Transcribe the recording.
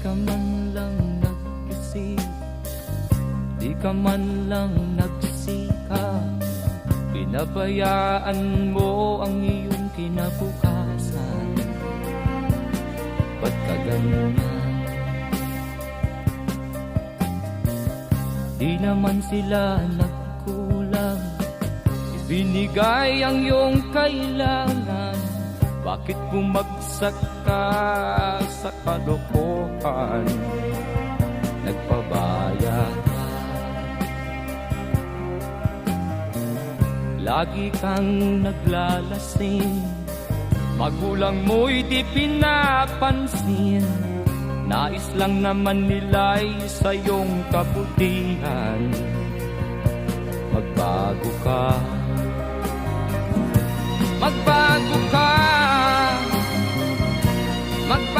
ka man lang nag-isip Di ka man lang nagsikap Pinabayaan mo ang iyong kinabukasan. Ba't ka ganyan? Di naman sila nagkulang. Ibinigay ang iyong kailangan Bakit bumagsak ka sa kalokohan? Nagpabaya ka. Lagi kang naglalasing. Magulang mo'y di pinapansin. Nais lang naman nila'y sa iyong kabutihan. Magbago ka Magbago ka Magbago